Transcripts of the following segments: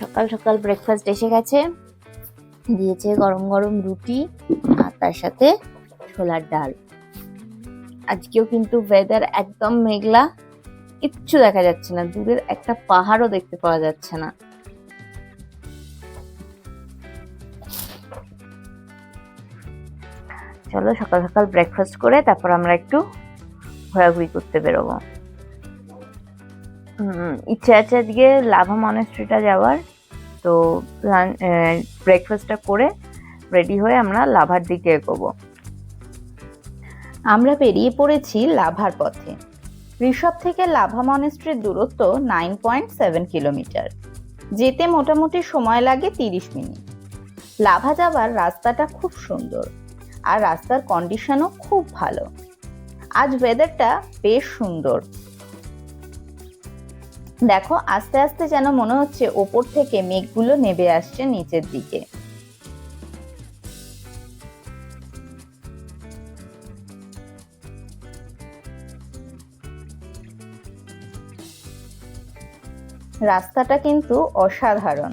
সকাল সকাল ব্রেকফাস্ট এসে গেছে। দিয়েছে গরম গরম রুটি আর তার সাথে ছোলার ডাল। আজকেও কিন্তু ওয়েদার একদম মেঘলা। কিচ্ছু দেখা যাচ্ছে না। দূরের একটা পাহাড়ও দেখতে পাওয়া যাচ্ছে না। চলো সকাল সকাল ব্রেকফাস্ট করে তারপর আমরা একটু ঘোরাঘুরি করতে বেরোবো। ইচ্ছে আছে আজকে লাভা মনেস্ট্রিটা যাওয়ার। তো ব্রেকফাস্টটা করে রেডি হয়ে আমরা লাভার দিকে এগোবো। আমরা বেরিয়ে পড়েছি লাভার পথে। ঋষভ থেকে লাভা মনেস্ট্রির দূরত্ব নাইন পয়েন্ট সেভেন কিলোমিটার যেতে মোটামুটি সময় লাগে তিরিশ মিনিট। লাভা যাবার রাস্তাটা খুব সুন্দর আর রাস্তার কন্ডিশনও খুব ভালো। আজ ওয়েদারটা বেশ সুন্দর। দেখো, আস্তে আস্তে যেন মনে হচ্ছে ওপর থেকে মেঘগুলো নেবে আসছে নিচের দিকে। রাস্তাটা কিন্তু অসাধারণ।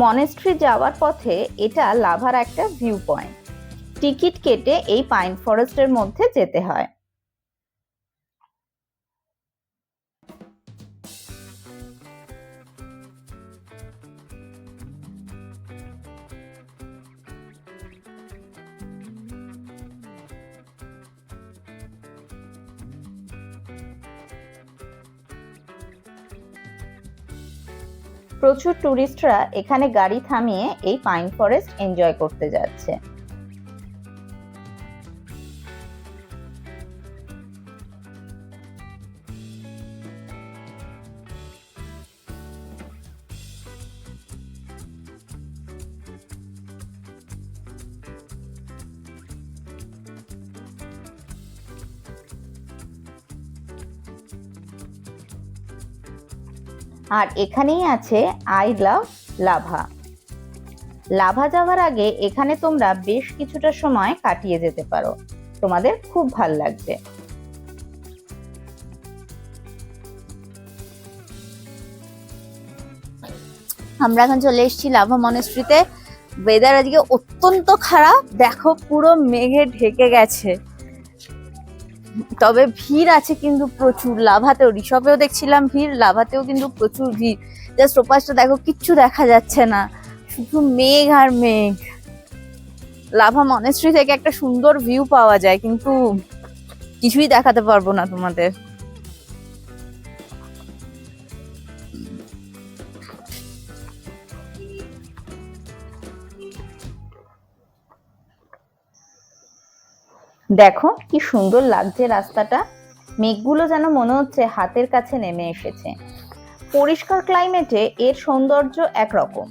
মনেস্ট্রি যাওয়ার পথে এটা লাভার একটা ভিউ পয়েন্ট টিকিট কেটে এই পাইন ফরেস্টের মধ্যে যেতে হয়। প্রচুর ট্যুরিস্টরা এখানে গাড়ি থামিয়ে এই পাইন ফরেস্ট এনজয় করতে যাচ্ছে। আর এখানেই আছে আই লাভ লাভা লাভা যাওয়ার আগে এখানে তোমরা বেশ কিছুটা সময় কাটিয়ে যেতে পারো। তোমাদের খুব ভালো লাগবে। আমরা এখন চলে এসেছি লাভা মনেস্ট্রিতে ওয়েদার আজকে অত্যন্ত খারাপ। দেখো পুরো মেঘে ঢেকে গেছে। তবে ভিড় আছে কিন্তু প্রচুর, লাভাতেও ঋষভেও দেখছিলাম ভিড়, লাভাতেও কিন্তু প্রচুর ভিড়। জাস্ট ওপাশটা দেখো, কিচ্ছু দেখা যাচ্ছে না, শুধু মেঘ আর মেঘ। লাভা মনেস্ট্রি থেকে একটা সুন্দর ভিউ পাওয়া যায়, কিন্তু কিছুই দেখাতে পারব না তোমাদের। দেখো কি সুন্দর লাগছে রাস্তাটা। মেঘগুলো যেন মনে হচ্ছে হাতের কাছে নেমে এসেছে। পরিষ্কার ক্লাইমেটে এর সৌন্দর্য একরকম,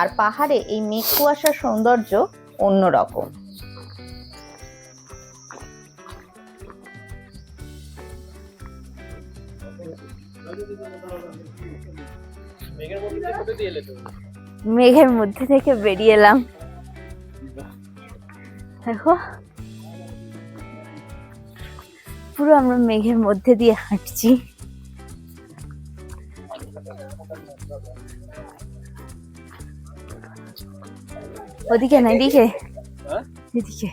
আর পাহাড়ে এই মেঘ কুয়াশার সৌন্দর্য অন্যরকম। মেঘের মধ্যে থেকে বেরিয়ে এলাম। দেখো। পুরো আমরা মেঘের মধ্যে দিয়ে হাঁটছি। ওদিকে না এদিকে? এদিকে।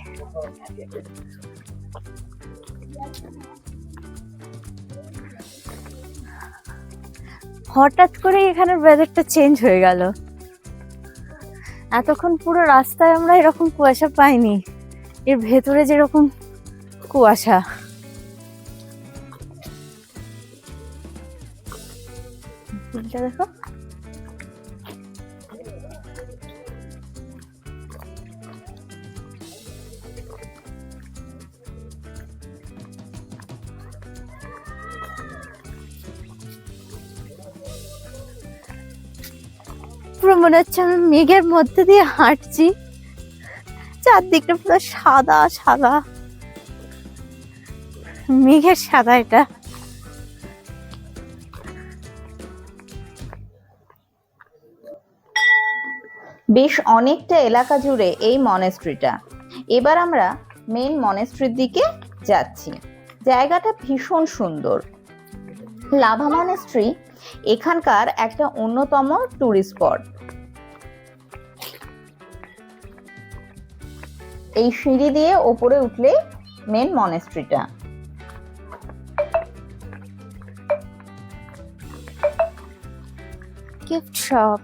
হঠাৎ করে এখানের ওয়েদারটা চেঞ্জ হয়ে গেল। এতক্ষণ পুরো রাস্তায় আমরা এরকম কুয়াশা পাইনি। এর ভেতরে যেরকম কুয়াশা। ফুলটা দেখো। পুরো মনে হচ্ছে আমি মেঘের মধ্যে দিয়ে হাঁটছি। চারদিকটা পুরো সাদা সাদা। মেঘের সাদা এটা। বেশ অনেকটা এলাকা জুড়ে এই মনেস্ট্রিটা এবার আমরা মেন মনেস্ট্রির দিকে যাচ্ছি। জায়গাটা ভীষণ সুন্দর। লাভা মনেস্ট্রি এখানকার একটা অন্যতম ট্যুরিস্ট স্পট এই সিঁড়ি দিয়ে ওপরে উঠলে মেন মনেস্ট্রিটা গিফট শপ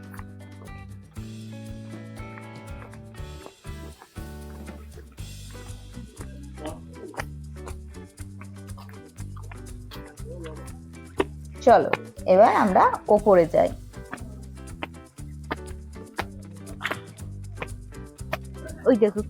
চলো এবার আমরা ওপরে যাই। ওই দেখো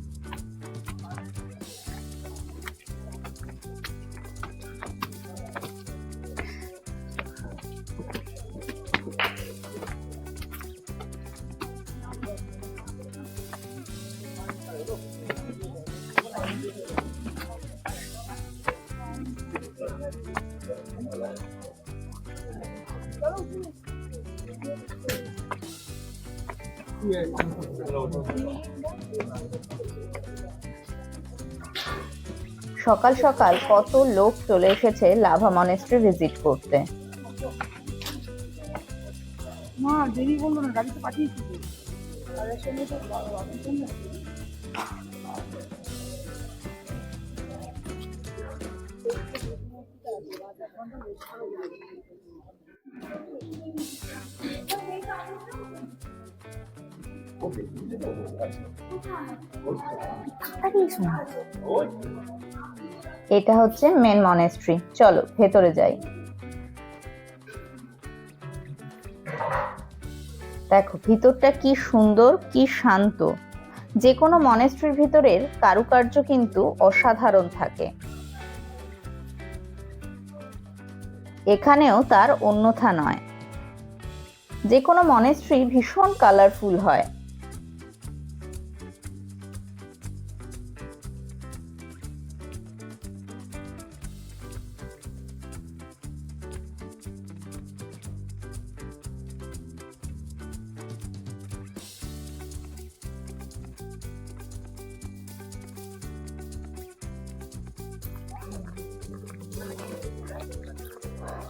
সকাল সকাল কত লোক চলে এসেছে লাভা মনেস্ট্রি ভিজিট করতে? মা, দেরি না, গাড়িতে পাঠিয়েছি এটা হচ্ছে মেন মনেস্ট্রি। চলো, ভেতরে যাই। দেখো, ভিতরটা কি সুন্দর, কি শান্ত। যে কোনো মনেস্ট্রির ভিতরের কারুকার্য কিন্তু অসাধারণ থাকে। এখানেও তার অন্যথা নয়। যে কোনো মনেস্ট্রি ভীষণ কালারফুল হয়।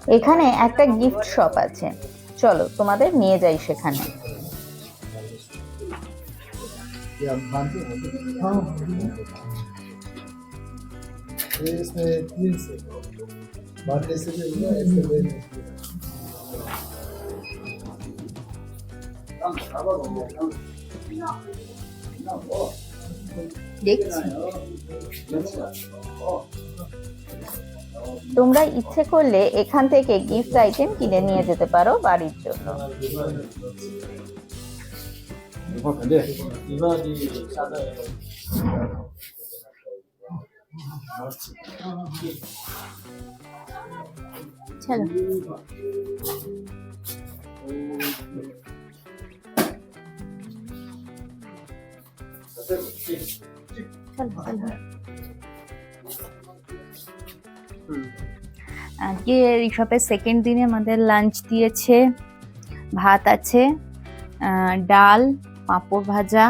এখানে একটা গিফট শপ আছে। চলো তোমাদের নিয়ে যাই সেখানে। দেখছি। তোমরা ইচ্ছে করলে এখান থেকে গিফট আইটেম কিনে নিয়ে যেতে পারো বাড়ির জন্য। চলো চলো। আজকে ঋষভের সেকেন্ড দিনে আমাদের লাঞ্চ দিয়েছে, ভাত আছে ডাল, পাঁপড় ভাজা,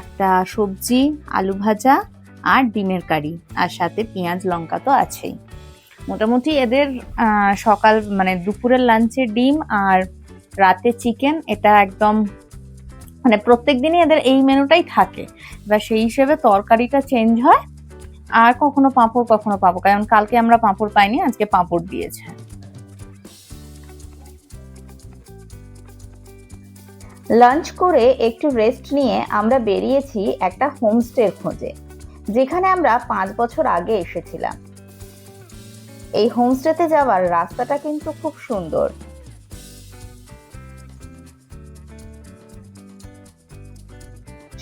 একটা সবজি, আলু ভাজা আর ডিমের কারি আর সাথে পেঁয়াজ, লঙ্কা তো আছেই। মোটামুটি এদের সকাল মানে দুপুরের লাঞ্চে ডিম আর রাতে চিকেন এটা একদম মানে প্রত্যেক দিনই এদের এই মেনুটাই থাকে। এবার সেই হিসেবে তরকারিটা চেঞ্জ হয় আর কখনো পাঁপড়, কখনো পাবো, কারণ কালকে আমরা পাঁপড় পাইনি, আজকে পাঁপড় দিয়েছে। লাঞ্চ করে একটু রেস্ট নিয়ে আমরা বেরিয়েছি একটা হোমস্টের খোঁজে, যেখানে আমরা পাঁচ বছর আগে এসেছিলাম। এই হোমস্টেতে যাওয়ার রাস্তাটা কিন্তু খুব সুন্দর।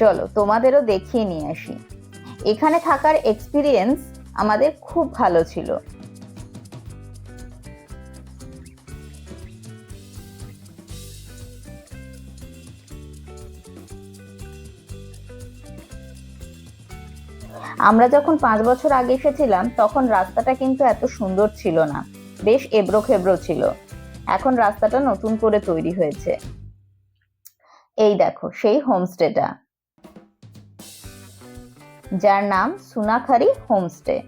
চলো তোমাদেরও দেখিয়ে নিয়ে আসি। এখানে থাকার এক্সপিরিয়েন্স আমাদের খুব ভালো ছিল। আমরা যখন পাঁচ বছর আগে এসেছিলাম, তখন রাস্তাটা কিন্তু এত সুন্দর ছিল না। বেশ এবড়ো খেবড়ো ছিল। এখন রাস্তাটা নতুন করে তৈরি হয়েছে। এই দেখো, সেই হোমস্টেটা যার নাম সুনাখারি হোমস্টে।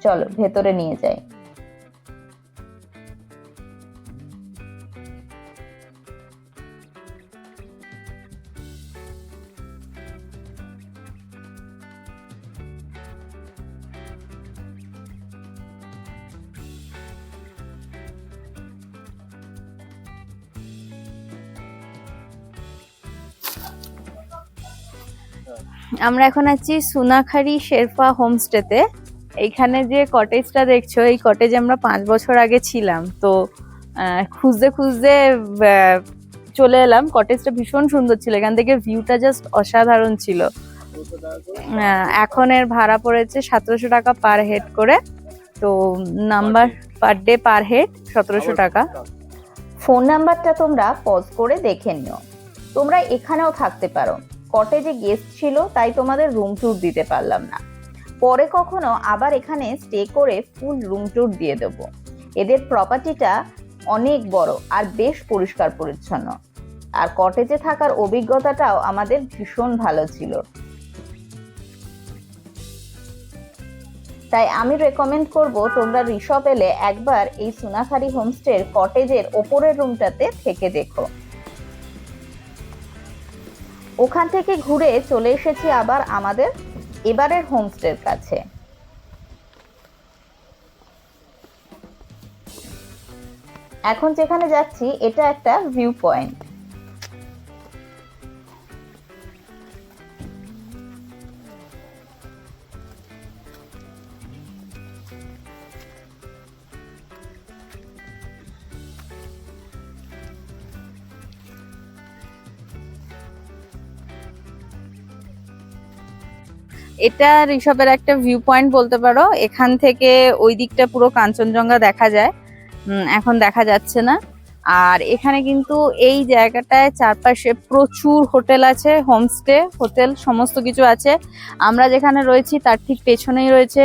চলো ভেতরে নিয়ে যাই। আমরা এখন আছি সুনাখারি শেরপা হোমস্টেতে। এইখানে যে কটেজটা দেখছ এই কটেজে আমরা পাঁচ বছর আগে ছিলাম। তো খুঁজতে খুঁজতে চলে এলাম। কটেজটা ভীষণ সুন্দর ছিল। এখান থেকে ভিউটা জাস্ট অসাধারণ ছিল। এখন এর ভাড়া পড়েছে সতেরোশো টাকা পার হেড করে। তো number per day per head সতেরোশো টাকা। ফোন নাম্বারটা তোমরা পজ করে দেখে নিও। তোমরা এখানেও থাকতে পারো। কটেজে গেস্ট ছিল, তাই তোমাদের রুম ট্যুর দিতে পারলাম না। পরে কখনো আবার এখানে স্টে করে ফুল রুম ট্যুর দিয়ে দেব। এদের প্রপার্টিটা অনেক বড় আর বেশ পরিষ্কার পরিচ্ছন্ন। আর কটেজে থাকার অভিজ্ঞতাটাও আমাদের ভীষণ ভালো ছিল। তাই আমি রেকমেন্ড করব তোমরা ঋষভ এলে একবার এই সুনাখারি হোমস্টের কটেজের ওপরের রুমটাতে থেকে দেখো। ওখান থেকে ঘুরে চলে এসেছি আবার আমাদের এবারের হোমস্টের কাছে। এখন যেখানে যাচ্ছি, এটা একটা ভিউ পয়েন্ট এটা ঋষভের একটা ভিউ পয়েন্ট বলতে পারো। এখান থেকে ওই দিকটা পুরো কাঞ্চনজঙ্ঘা দেখা যায়। এখন দেখা যাচ্ছে না। আর এখানে কিন্তু এই জায়গাটায় চারপাশে প্রচুর হোটেল আছে হোমস্টে হোটেল, সমস্ত কিছু আছে। আমরা যেখানে রয়েছি, তার ঠিক পেছনেই রয়েছে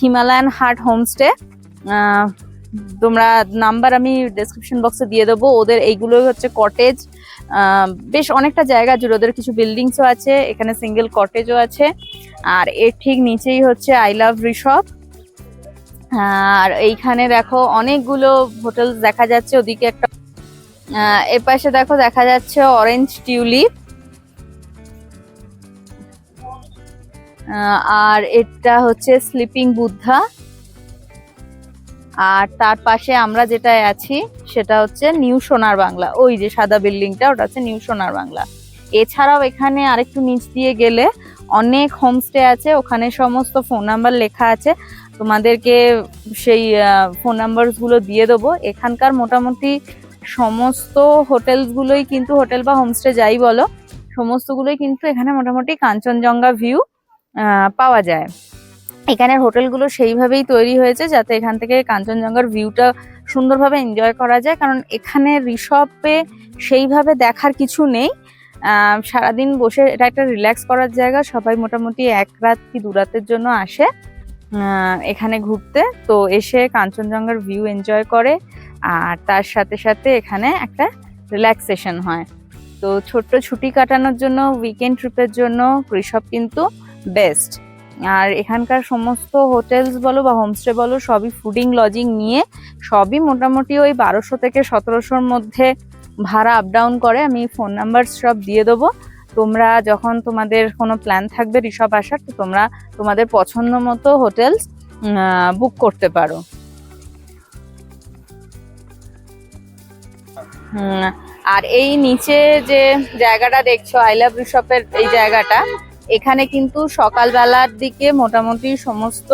হিমালয়ান হার্ট হোমস্টে তোমরা নাম্বার আমি ডেসক্রিপশন বক্সে দিয়ে দেবো। ওদের এইগুলোই হচ্ছে কটেজ বেশ অনেকটা জায়গা জুড়ে ওদের কিছু বিল্ডিংসও আছে এখানে সিঙ্গেল কটেজও আছে আর এর ঠিক নিচেই হচ্ছে আই লাভ ঋষভ আর এইখানে দেখো অনেকগুলো হোটেল দেখা যাচ্ছে ওদিকে একটা আহ, এর পাশে দেখো দেখা যাচ্ছে অরেঞ্জ টিউলিপ আর এটা হচ্ছে স্লিপিং বুদ্ধা আর তার পাশে আমরা যেটা আছি, সেটা হচ্ছে নিউ সোনার বাংলা। ওই যে সাদা বিল্ডিংটা, ওটা হচ্ছে নিউ সোনার বাংলা। এছাড়াও এখানে আরেকটু নিচ দিয়ে গেলে অনেক হোমস্টে আছে, ওখানে সমস্ত ফোন নাম্বার লেখা আছে। তোমাদেরকে সেই ফোনগুলো দিয়ে দেবো। এখানকার মোটামুটি সমস্ত হোটেলসগুলোই কিন্তু হোটেল বা হোমস্টে যাই বলো, সমস্তগুলোই কিন্তু এখানে মোটামুটি কাঞ্চনজঙ্ঘা ভিউ পাওয়া যায়। এখানের হোটেলগুলো সেইভাবেই তৈরি হয়েছে যাতে এখান থেকে কাঞ্চনজঙ্ঘার ভিউটা সুন্দরভাবে এনজয় করা যায়। কারণ এখানে ঋষভে সেইভাবে দেখার কিছু নেই। সারাদিন বসে এটা একটা রিল্যাক্স করার জায়গা। সবাই মোটামুটি এক রাত কি দু রাতের জন্য আসে এখানে ঘুরতে। তো এসে কাঞ্চনজঙ্ঘার ভিউ এনজয় করে। আর তার সাথে সাথে এখানে একটা রিল্যাক্সেশন হয়। তো ছোট্ট ছুটি কাটানোর জন্য উইকেন্ড ট্রিপের জন্য ঋষভ কিন্তু বেস্ট আর এখানকার সমস্ত হোটেলস বলো বা হোমস্টে বলো সবই ফুডিং লজিং নিয়ে সবই মোটামুটি ওই বারোশো থেকে সতেরোশোর মধ্যে ভাড়া আপ ডাউন করে আমি ফোন নাম্বার সব দিয়ে দেবো। তোমরা যখন তোমাদের কোনো প্ল্যান থাকবে ঋষভ আসার, তো তোমরা তোমাদের পছন্দ মতো হোটেলস বুক করতে পারো। আর এই নিচে যে জায়গাটা দেখছ আই লাভ ঋষভের এই জায়গাটা এখানে কিন্তু সকালবেলার দিকে মোটামুটি সমস্ত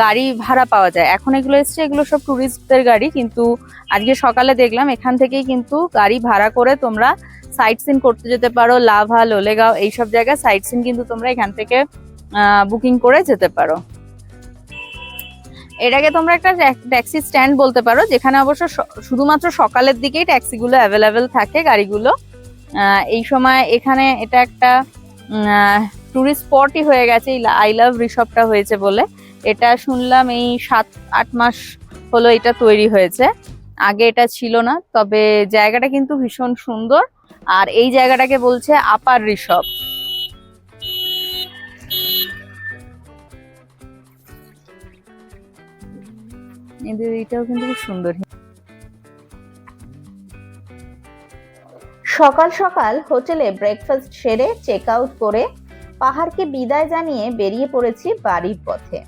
গাড়ি ভাড়া পাওয়া যায়। এখন এগুলো এসছে, এগুলো সব ট্যুরিস্টদের গাড়ি, কিন্তু আজকে সকালে দেখলাম এখান থেকেই কিন্তু গাড়ি ভাড়া করে তোমরা সাইট সিন করতে যেতে পারো, লাভা, লোলেগাঁও, এইসব জায়গায় সাইট সিন কিন্তু তোমরা এখান থেকে বুকিং করে যেতে পারো। এটাকে তোমরা একটা ট্যাক্সি স্ট্যান্ড বলতে পারো, যেখানে অবশ্য শুধুমাত্র সকালের দিকেই ট্যাক্সিগুলো অ্যাভেলেবেল থাকে গাড়িগুলো। এই সময় এখানে এটা একটা টুরিস্ট স্পটই হয়ে গেছে, এই আই লাভ ঋষভটা হয়েছে বলে। এটা শুনলাম এই সাত, আট মাস হলো এটা তৈরি হয়েছে। আগে এটা ছিল না, তবে জায়গাটা কিন্তু ভীষণ সুন্দর। আর এই জায়গাটাকে বলছে আপার এদের এটাও কিন্তু খুব সুন্দর। সকাল সকাল হোটেলে ব্রেকফাস্ট সেরে চেক আউট করে পাহাড়কে বিদায় জানিয়ে বেরিয়ে পড়েছি বাড়ির পথে।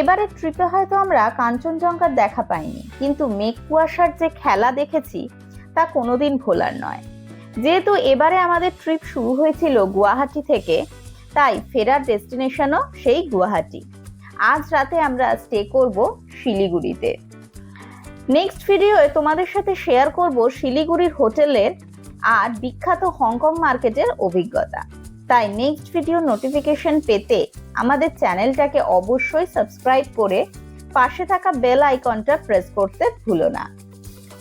এবারে ট্রিপে হয়তো আমরা কাঞ্চনজঙ্ঘার দেখা পাইনি, কিন্তু মেঘ কুয়াশার যে খেলা দেখেছি, তা কোনোদিন ভোলার নয়। যেহেতু এবারে আমাদের ট্রিপ শুরু হয়েছিল গুয়াহাটি থেকে, তাই ফেরার ডেস্টিনেশনও সেই গুয়াহাটি। আজ রাতে আমরা স্টে করব শিলিগুড়িতে। নেক্সট ভিডিওয়ে তোমাদের সাথে শেয়ার করব শিলিগুড়ির হোটেলের আর বিখ্যাত হংকং মার্কেটের অভিজ্ঞতা। তাই নেক্সট ভিডিও নোটিফিকেশন পেতে আমাদের চ্যানেলটাকে অবশ্যই সাবস্ক্রাইব করে পাশে থাকা বেল আইকনটা প্রেস করতে ভুলো না।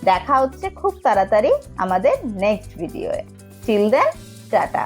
দেখা হচ্ছে খুব তাড়াতাড়ি আমাদের নেক্সট ভিডিওয়ে টিল দেন টাটা।